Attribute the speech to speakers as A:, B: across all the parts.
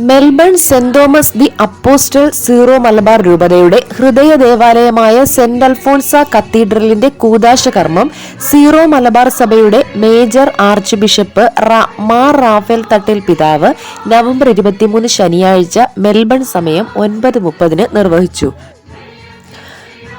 A: Melbourne Saint Thomas the apostle Syro Malabar രൂപതയുടെ ഹൃദയ ദേവാലയമായ saint Alphonsa കത്തീഡ്രലിന്റെ കൂതാശ കർമ്മം സീറോ മലബാർ സഭയുടെ major archbishop Mar Raphael Thattil പിതാവ് നവംബർ ഇരുപത്തിമൂന്ന് ശനിയാഴ്ച മെൽബൺ സമയം ഒൻപത് മുപ്പതിന് നിർവഹിച്ചു.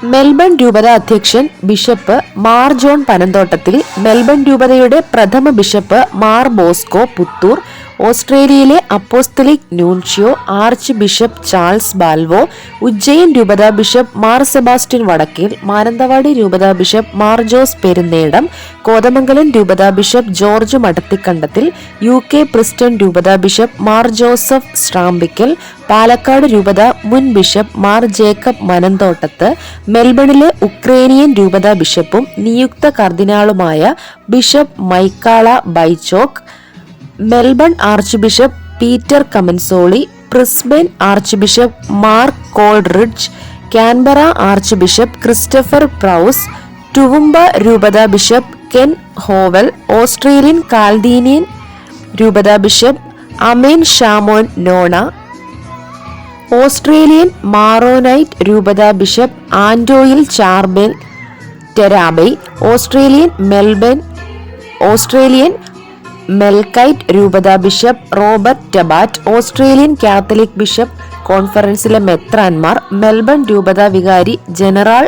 A: മെൽബൺ രൂപത അധ്യക്ഷൻ bishop Mar John Panamthottathil Melbourne രൂപതയുടെ പ്രഥമ ബിഷപ്പ് മാർ ബോസ്കോ പുത്തൂർ ഓസ്ട്രേലിയയിലെ apostolic nuncio archbishop Charles Balvo Ujjain രൂപതാ ബിഷപ്പ് മാർ സെബാസ്റ്റ്യൻ വടക്കേൽ മാനന്തവാടി രൂപതാ ബിഷപ്പ് മാർ ജോസ് പെരുന്നേടം കോതമംഗലം രൂപതാ bishop George Madathikandathil U K Preston രൂപതാ ബിഷപ്പ് മാർ ജോസഫ് സ്ട്രാമ്പിക്കൽ പാലക്കാട് രൂപത മുൻ ബിഷപ്പ് മാർ ജേക്കബ് മനന്തോട്ടത്ത് മെൽബണിലെ ഉക്രേനിയൻ രൂപതാ ബിഷപ്പും നിയുക്ത കർദിനാളുമായ bishop Mykola Bychok Melbourne archbishop Peter Comensoli Brisbane bishop Mark Coleridge Canberra archbishop Christopher Prowse Toowoomba രൂപത bishop Ken Howell Australian Chaldean രൂപത bishop Amel Shamon Nona Australian Maronite രൂപത bishop Antoine Charbel Tarabay Australian Melbourne Australian Melkite രൂപത bishop Robert Rabbat Australian Catholic bishop കോൺഫറൻസിലെ മെത്രാൻമാർ Melbourne രൂപത vicar general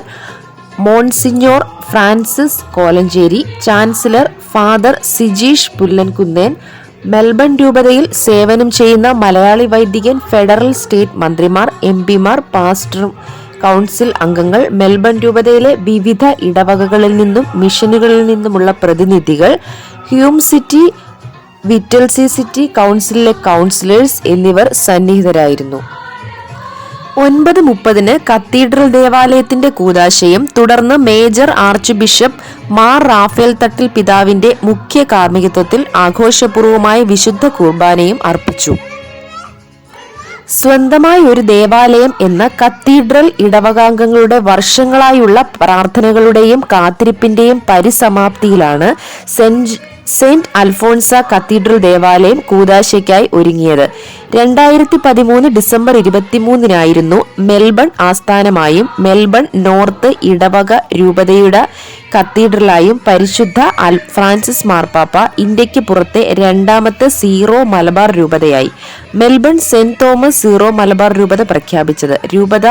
A: monsignor Francis Kolencherry chancellor father Sijeesh Pullankunnel Melbourne രൂപതയിൽ സേവനം ചെയ്യുന്ന മലയാളി വൈദികൻ federal state മന്ത്രിമാർ M പിമാർ പാസ്റ്റർ കൗൺസിൽ അംഗങ്ങൾ മെൽബൺ രൂപതയിലെ വിവിധ ഇടവകകളിൽ നിന്നും മിഷനുകളിൽ നിന്നുമുള്ള പ്രതിനിധികൾ ഹ്യൂം സിറ്റി വിറ്റൽസി സിറ്റി കൗൺസിലിലെ കൗൺസിലേഴ്സ് എന്നിവർ സന്നിഹിതരായിരുന്നു. ഒൻപത് മുപ്പതിന് കത്തീഡ്രൽ ദേവാലയത്തിന്റെ കൂതാശയും തുടർന്ന് major archbishop Mar Rafale Thattil പിതാവിന്റെ മുഖ്യ കാർമ്മികത്വത്തിൽ ആഘോഷപൂർവമായ വിശുദ്ധ കുർബാനയും അർപ്പിച്ചു. സ്വന്തമായി ഒരു ദേവാലയം എന്ന കത്തീഡ്രൽ ഇടവകാംഗങ്ങളുടെ വർഷങ്ങളായുള്ള പ്രാർത്ഥനകളുടെയും കാത്തിരിപ്പിന്റെയും പരിസമാപ്തിയിലാണ് സെന്റ് സെന്റ് അൽഫോൺസ കത്തീഡ്രൽ ദേവാലയം കൂതാശയ്ക്കായി ഒരുങ്ങിയത്. രണ്ടായിരത്തി പതിമൂന്ന് ഡിസംബർ ഇരുപത്തിമൂന്നിനായിരുന്നു മെൽബൺ ആസ്ഥാനമായും മെൽബൺ നോർത്ത് ഇടവക രൂപതയുടെ കത്തീഡ്രലായും പരിശുദ്ധ അൽ ഫ്രാൻസിസ് മാർപ്പാപ്പ ഇന്ത്യയ്ക്ക് പുറത്തെ രണ്ടാമത്തെ Syro Malabar രൂപതയായി. Melbourne saint Thomas Syro Malabar രൂപത പ്രഖ്യാപിച്ചത്. രൂപത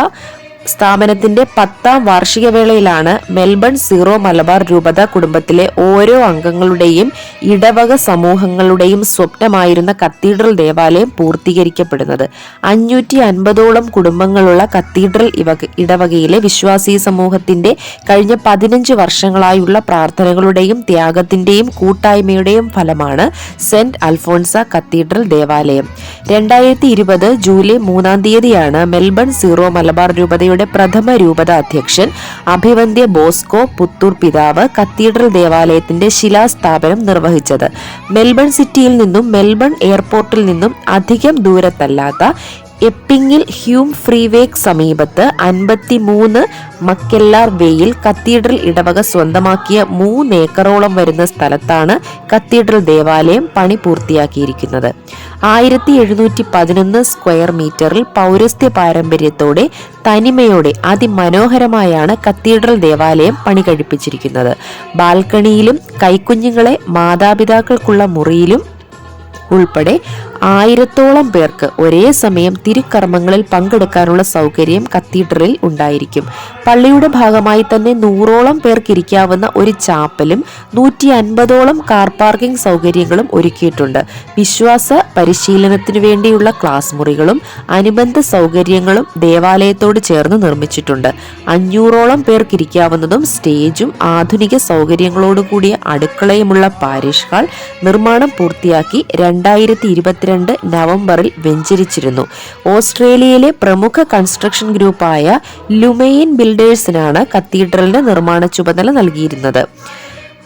A: സ്ഥാപനത്തിന്റെ പത്താം വാർഷിക വേളയിലാണ് മെൽബൺ സീറോ മലബാർ രൂപത കുടുംബത്തിലെ ഓരോ അംഗങ്ങളുടെയും ഇടവക സമൂഹങ്ങളുടെയും സ്വപ്നമായിരുന്ന കത്തീഡ്രൽ ദേവാലയം പൂർത്തീകരിക്കപ്പെടുന്നത്. അഞ്ഞൂറ്റി അൻപതോളം കുടുംബങ്ങളുള്ള കത്തീഡ്രൽ ഇവക ഇടവകയിലെ വിശ്വാസി സമൂഹത്തിന്റെ കഴിഞ്ഞ പതിനഞ്ച് വർഷങ്ങളായുള്ള പ്രാർത്ഥനകളുടെയും ത്യാഗത്തിന്റെയും കൂട്ടായ്മയുടെയും ഫലമാണ് സെന്റ് അൽഫോൺസ കത്തീഡ്രൽ ദേവാലയം. രണ്ടായിരത്തി ഇരുപത് ജൂലൈ മൂന്നാം തീയതിയാണ് മെൽബൺ സീറോ മലബാർ രൂപതയുടെ പ്രഥമ രൂപത അധ്യക്ഷൻ അഭിവന്ദ്യ ബോസ്കോ പുത്തൂർ പിതാവ് കത്തീഡ്രൽ ദേവാലയത്തിന്റെ ശിലാസ്ഥാപനം നിർവഹിച്ചത്. മെൽബൺ സിറ്റിയിൽ നിന്നും മെൽബൺ എയർപോർട്ടിൽ നിന്നും അധികം ദൂരത്തല്ലാത്ത എപ്പിങ്ങിൽ ഹ്യൂം ഫ്രീവേക്ക് സമീപത്ത് അൻപത്തിമൂന്ന് മക്കെല്ലാർ വേയിൽ കത്തീഡ്രൽ ഇടവക സ്വന്തമാക്കിയ മൂന്ന് ഏക്കറോളം വരുന്ന സ്ഥലത്താണ് കത്തീഡ്രൽ ദേവാലയം പണി പൂർത്തിയാക്കിയിരിക്കുന്നത്. ആയിരത്തി എഴുന്നൂറ്റി പതിനൊന്ന് സ്ക്വയർ മീറ്ററിൽ പൗരസ്ത്യ പാരമ്പര്യത്തോടെ തനിമയോടെ അതിമനോഹരമായാണ് കത്തീഡ്രൽ ദേവാലയം പണി കഴിപ്പിച്ചിരിക്കുന്നത്. ബാൽക്കണിയിലും കൈക്കുഞ്ഞുങ്ങളെ മാതാപിതാക്കൾക്കുള്ള മുറിയിലും ഉൾപ്പെടെ ആയിരത്തോളം പേർക്ക് ഒരേ സമയം തിരുക്കർമ്മങ്ങളിൽ പങ്കെടുക്കാനുള്ള സൗകര്യം കത്തീഡ്രലിൽ ഉണ്ടായിരിക്കും. പള്ളിയുടെ ഭാഗമായി തന്നെ നൂറോളം പേർക്കിരിക്കാവുന്ന ഒരു ചാപ്പലും നൂറ്റി അൻപതോളം കാർ പാർക്കിംഗ് സൗകര്യങ്ങളും ഒരുക്കിയിട്ടുണ്ട്. വിശ്വാസ പരിശീലനത്തിനു വേണ്ടിയുള്ള ക്ലാസ് മുറികളും അനുബന്ധ സൗകര്യങ്ങളും ദേവാലയത്തോട് ചേർന്ന് നിർമ്മിച്ചിട്ടുണ്ട്. അഞ്ഞൂറോളം പേർക്കിരിക്കാവുന്നതും സ്റ്റേജും ആധുനിക സൗകര്യങ്ങളോടുകൂടിയ അടുക്കളയുമുള്ള പാരിഷ് ഹാൾ നിർമ്മാണം പൂർത്തിയാക്കി രണ്ടായിരത്തി ഇരുപത്തിരണ്ട് നവംബറിൽ വെഞ്ചരിച്ചിരുന്നു. ഓസ്ട്രേലിയയിലെ പ്രമുഖ കൺസ്ട്രക്ഷൻ ഗ്രൂപ്പായ ലുമെയിൻ ബിൽഡേഴ്സിനാണ് കത്തീഡ്രലിന്റെ നിർമ്മാണ ചുമതല നൽകിയിരുന്നത്.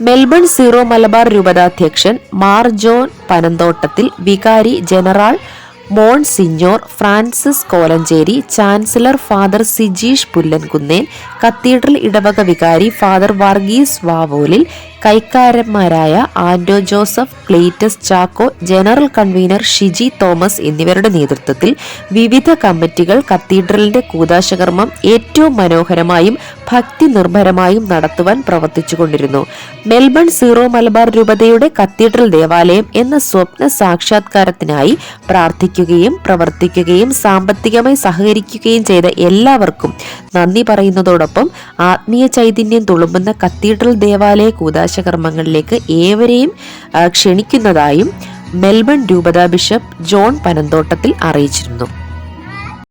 A: മെൽബൺ സീറോ മലബാർ രൂപതാധ്യക്ഷൻ മാർ ജോൺ പനന്തോട്ടത്തിൽ വികാരി general monsignor Francis Kolencherry chancellor father Sijeesh Pullankunnen cathedral ഇടവക വികാരി father Varghese Vavolil കൈക്കാരന്മാരായ Anto Joseph Cletus Chacko general convener Shiji Thomas എന്നിവരുടെ നേതൃത്വത്തിൽ വിവിധ കമ്മിറ്റികൾ കത്തീഡ്രലിന്റെ കൂതാശകർമ്മം ഏറ്റവും മനോഹരമായും ഭക്തി നിർഭരമായും നടത്തുവാൻ പ്രവർത്തിച്ചുകൊണ്ടിരുന്നു. മെൽബൺ സീറോ മലബാർ രൂപതയുടെ കത്തീഡ്രൽ ദേവാലയം എന്ന സ്വപ്ന സാക്ഷാത്കാരത്തിനായി പ്രാർത്ഥിക്കുകയും പ്രവർത്തിക്കുകയും സാമ്പത്തികമായി സഹകരിക്കുകയും ചെയ്ത എല്ലാവർക്കും നന്ദി പറയുന്നതോടൊപ്പം ആത്മീയ ചൈതന്യം തുളുമ്പുന്ന കത്തീഡ്രൽ ദേവാലയ കൂതാശകർമ്മങ്ങളിലേക്ക് ഏവരെയും ക്ഷണിക്കുന്നതായും മെൽബൺ രൂപതാ ബിഷപ്പ് ജോൺ പനന്തോട്ടത്തിൽ അറിയിച്ചിരുന്നു.